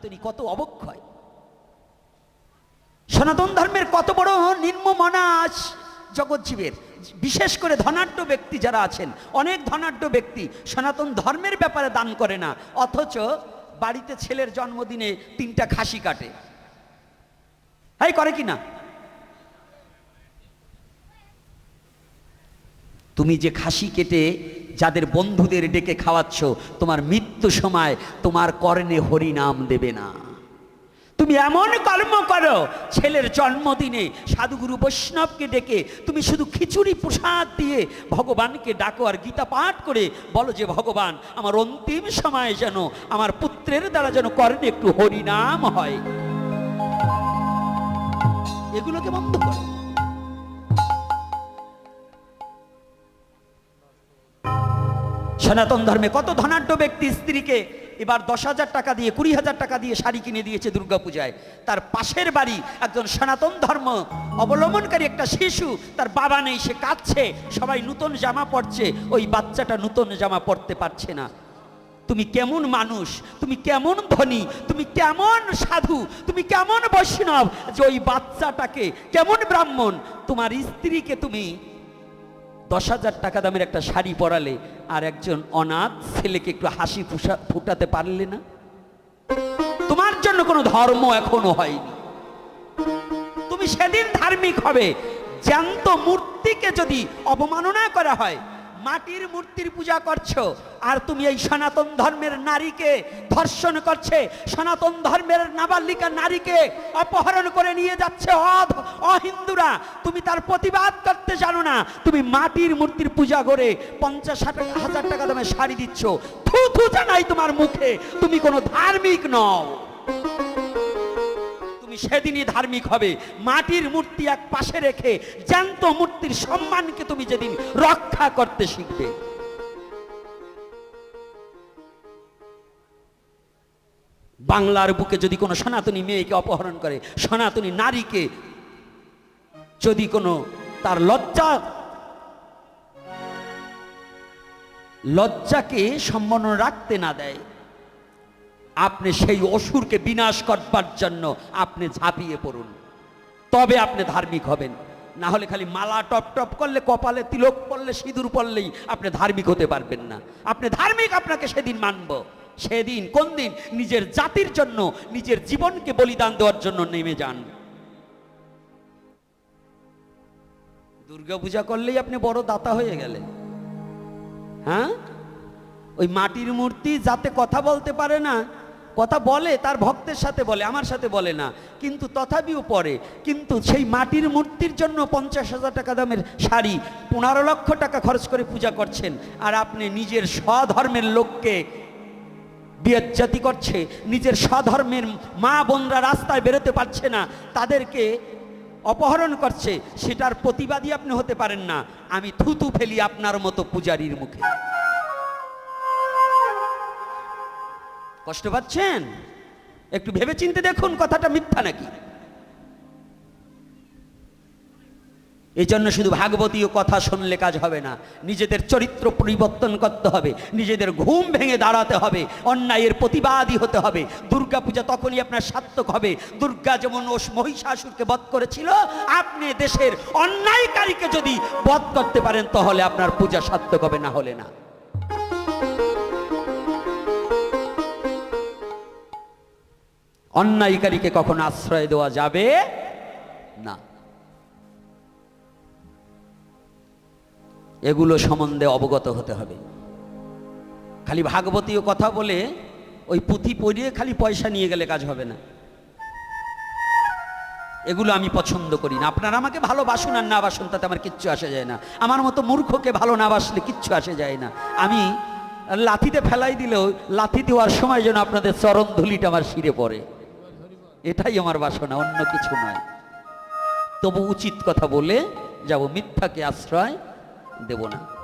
সনাতনী কত অবক্ষয়। সনাতন ধর্মের কত বড় নিম্ন মনাস জগৎজীবের বিশেষ করে ধনাঢ্য ব্যক্তি যারা আছেন, অনেক ধনাঢ্য ব্যক্তি সনাতন ধর্মের ব্যাপারে দান করে না, অথচ বাড়িতে ছেলের জন্মদিনে তিনটা খাসি কাটে। এই করে কি না? তুমি যে খাসি কেটে যাদের বন্ধুদের ডেকে খাওয়াচ্ছ, তোমার মৃত্যু সময় তোমার কর্ণে হরিনাম দেবে না। তুমি এমন কর্ম করো, ছেলের জন্মদিনে সাধুগুরু বৈষ্ণবকে ডেকে তুমি শুধু খিচুড়ি প্রসাদ দিয়ে ভগবানকে ডাকো আর গীতা পাঠ করে বলো যে, ভগবান, আমার অন্তিম সময়ে যেন আমার পুত্রের দ্বারা যেন কর্ণে একটু হরিনাম হয়। এগুলোকে বন্ধ করো। সনাতন ধর্মে কত ধনাঢ্য ব্যক্তি স্ত্রীকে এবার দশ হাজার টাকা দিয়ে, কুড়ি হাজার টাকা দিয়ে শাড়ি কিনে দিয়েছে দুর্গাপূজায়। তার পাশের বাড়ি একজন সনাতন ধর্ম অবলম্বনকারী একটা শিশু, তার বাবা নেই, সে কাঁদছে, সবাই নূতন জামা পরছে, ওই বাচ্চাটা নূতন জামা পরতে পারছে না। তুমি কেমন মানুষ, তুমি কেমন ধনী, তুমি কেমন সাধু, তুমি কেমন বৈষ্ণব, যে ওই বাচ্চাটাকে কেমন ব্রাহ্মণ, তোমার স্ত্রীকে তুমি দশ হাজার টাকা দামের একটা শাড়ি পরালে আর একজন অনাথ ছেলেকে একটু হাসি ফুসা- ফুটাতে পারলে না? তোমার জন্য কোনো ধর্ম এখনও হয়নি। তুমি সেদিন ধার্মিক হবে। জ্যান্ত মূর্তিকে যদি অবমাননা করা হয় মাটির মূর্তির পূজা করছ, আর তুমি এই সনাতন ধর্মের নারীকে ধর্ষণ করছে। সনাতন ধর্মের নাবালিকা নারীকে অপহরণ করে নিয়ে যাচ্ছে অহিন্দুরা। তুমি তার প্রতিবাদ করতে জানো না, তুমি মাটির মূর্তির পূজা করে পঞ্চাশ ষাট হাজার টাকা দামে শাড়ি দিচ্ছ। থু থু জানাই তোমার মুখে, তুমি কোনো ধার্মিক নও। তুমি সেদিনই ধার্মিক হবে। মাটির মূর্তি এক পাশে রেখে জ্যান্ত মূর্তির সম্মানকে তুমি যেদিন রক্ষা করতে শিখবে। বাংলার বুকে যদি কোনো সনাতনী মেয়েকে অপহরণ করে, সনাতনী নারীকে যদি কোনো তার লজ্জা লজ্জাকে সম্মান রাখতে না দেয় আপনি সেই অসুরকে বিনাশ করবার জন্য আপনি ঝাঁপিয়ে পড়ুন। তবে আপনি ধার্মিক হবেন। না হলে খালি মালা টপ টপ করলে, কপালে তিলক পড়লে সিঁদুর পড়লেই আপনি ধার্মিক হতে পারবেন না। আপনি ধার্মিক আপনাকে সেদিন মানব। সেদিন, কোন দিন? নিজের জাতির জন্য, নিজের জীবনকে বলিদান দেওয়ার জন্য নেমে যান। দুর্গাপূজা করলেই আপনি বড় দাতা হয়ে গেলেন। হ্যাঁ? ওই মাটির মূর্তি যাতে কথা বলতে পারে না কথা বলে, তার ভক্তের সাথে বলে, আমার সাথে বলে না। কিন্তু তথাপিও পরে কিন্তু সেই মাটির মূর্তির জন্য পঞ্চাশ হাজার টাকা দামের শাড়ি, পনেরো লক্ষ টাকা খরচ করে পূজা করছেন, আর আপনি নিজের স্বধর্মের লোককে বিয়েজ্জাতি করছে, নিজের স্বধর্মের মা বোনরা রাস্তায় বেরোতে পারছে না, তাদেরকে অপহরণ করছে, সেটার প্রতিবাদী আপনি হতে পারেন না। আমি থুতু ফেলি আপনার মতো পূজারীর মুখে। কষ্ট পাচ্ছেন? একটু ভেবে চিনতে দেখুন, কথাটা মিথ্যা নাকি? এই জন্য শুধু ভাগবতীয় কথা শুনলে কাজ হবে না, নিজেদের চরিত্র পরিবর্তন করতে হবে, নিজেদের ঘুম ভেঙে দাঁড়াতে হবে, অন্যায়ের প্রতিবাদী হতে হবে। দুর্গাপূজা তখনই আপনার সার্থক হবে। দুর্গা যেমন ওস মহিষাসুরকে বধ করেছিল, আপনি দেশের অন্যায়কারীকে যদি বধ করতে পারেন, তাহলে আপনার পূজা সার্থক হবে না হলে না। অন্যায়কারীকে কখনো আশ্রয় দেওয়া যাবে না। এগুলো সম্বন্ধে অবগত হতে হবে। খালি ভাগবতীয় কথা বলে ওই পুঁথি পড়িয়ে খালি পয়সা নিয়ে গেলে কাজ হবে না। এগুলো আমি পছন্দ করি না। আপনারা আমাকে ভালোবাসুন আর না বাসুন, তাতে আমার কিচ্ছু আসে যায় না। আমার মতো মূর্খকে ভালো না বাসলে কিচ্ছু আসে যায় না। আমি লাথিতে ফেলাই দিলেও, লাথি দেওয়ার সময় যেন আপনাদের চরণ ধুলিটা আমার শিরে পড়ে। এটাই আমার বাসনা, অন্য কিছু নয়। তবু উচিত কথা বলে যাব, মিথ্যাকে আশ্রয় দেব না।